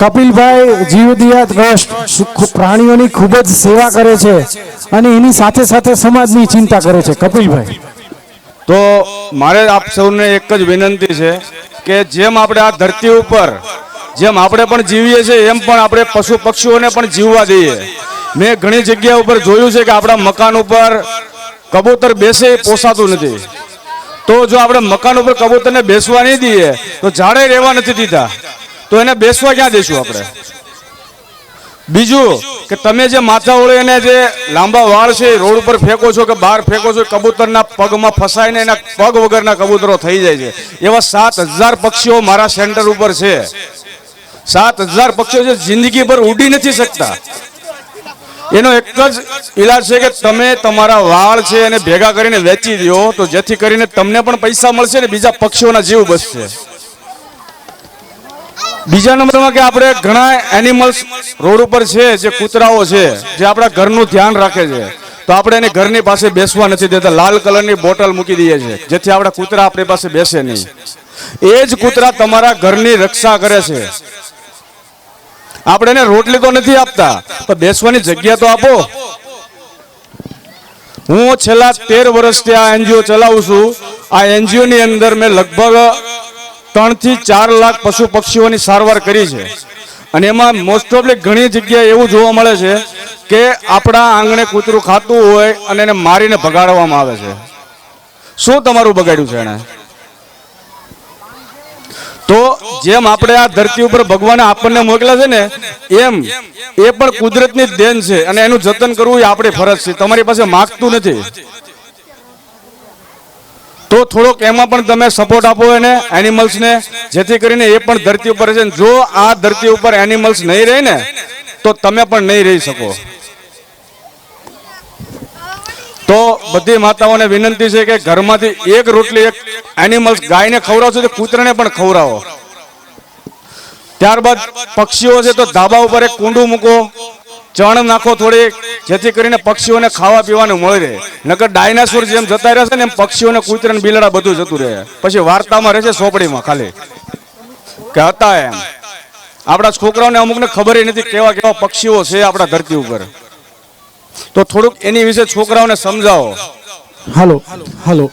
કપિલભાઈ Jivdaya trust પ્રાણીઓની ખૂબ જ સેવા કરે છે અને એની સાથે સાથે સમાજની ચિંતા કરે છે. કપિલભાઈ. તો મારે આપ સૌને એક જ વિનંતી છે કે જેમ આપણે આ ધરતી ઉપર, જેમ આપણે પણ જીવીએ છીએ, એમ પણ આપણે પશુ પક્ષીઓને પણ જીવવા દઈએ. મેં ઘણી જગ્યા ઉપર જોયું છે કે આપણા મકાન ઉપર કબૂતર બેસે પોસાતું નથી. તો જો આપણે મકાન ઉપર કબૂતરને બેસવા નહીં દઈએ, તો ઝાડે રહેવા નથી દીધા. તો એને બેસવા ક્યાં દઈશું આપણે? બીજું કે તમે જે માથા ઓળે એને જે લાંબા વાળ છે રોડ ઉપર ફેંકો છો કે બહાર ફેંકો છો કબૂતરના પગમાં ફસાઈને એના પગ વગરના કબૂતરો થઈ જાય છે. એવા સાત હજાર પક્ષીઓ મારા સેન્ટર ઉપર છે. સાત હજાર પક્ષીઓ જે જિંદગી પર ઉડી નથી શકતા. એનો એક જ ઈલાજ છે કે તમે તમારા વાળ છે એને ભેગા કરીને વેચી દો તો જેથી કરીને તમને પણ પૈસા મળશે ને બીજા પક્ષીઓના જીવ બચશે. બીજા નંબરમાં કે આપણે ઘણા એનિમલ્સ રોડ ઉપર છે, જે કૂતરાઓ છે, જે આપણા ઘરનું ધ્યાન રાખે છે, તો આપણે એને ઘરની પાસે બેસવા નથી દેતા. લાલ કલરની બોટલ મૂકી દઈએ છીએ જેથી આપણા કૂતરા આપણી પાસે બેસે નહીં. એ જ કૂતરા તમારા ઘરની રક્ષા કરે છે. આપણે એને રોટલી તો નથી આપતા, પણ બેસવાની જગ્યા તો આપો. હું છેલ્લા તેર વર્ષથી આ એનજીઓ ચલાવું છું. આ એનજીઓની અંદર મેં લગભગ ત્રણથી ચાર લાખ પશુ પક્ષીઓની સારવાર કરી છે. અને એમાં મોસ્ટ ઓફલી ઘણી જગ્યાએ એવું જોવા મળે છે કે આપણા આંગણે કૂતરું ખાતું હોય અને એને મારીને ભગાડવામાં આવે છે. શું તમારું બગાડ્યું છે એણે? તો જેમ આપણે આ ધરતી ઉપર ભગવાને આપણને મોકલ્યા છે ને, એમ એ પણ કુદરતની દેન છે અને એનું જતન કરવું એ આપણી ફરજ છે. તમારી પાસે માગતું નથી. તો થોડોક એમાં પણ તમે સપોર્ટ આપો એને એનિમલ્સને જેથી કરીને એ પણ ધરતી ઉપર છે જો આ ધરતી ઉપર એનિમલ્સ નહીં રહે ને, તો તમે પણ નહીં રહી શકો. તો બધી માતાઓને વિનંતી છે કે ઘરમાંથી એક રોટલી, એક એનિમલ્સ ગાયને ખવડાવશો તો કૂતરાને પણ ખવડાવો. ત્યારબાદ પક્ષીઓ છે તો ધાબા ઉપર એક કુંડું મૂકો. ચણ નાખો થોડી જેથી કરીને પક્ષીઓને ખાવા પીવાનું મળી રહે. નકર ડાયનાસોર જેમ જતા રહેશે ને એમ પક્ષીઓને કૂતરા ને બિલાડા બધું જતું રહે. પછી વાર્તામાં રહેશે સોપડીમાં ખાલી. કે હતા એમ. આપણા છોકરાઓને અમુકને ખબર નથી કેવા કેવા પક્ષીઓ છે આપણા ધરતી ઉપર. તો થોડુંક એની વિશે છોકરાઓને સમજાવો. હાલો હાલો.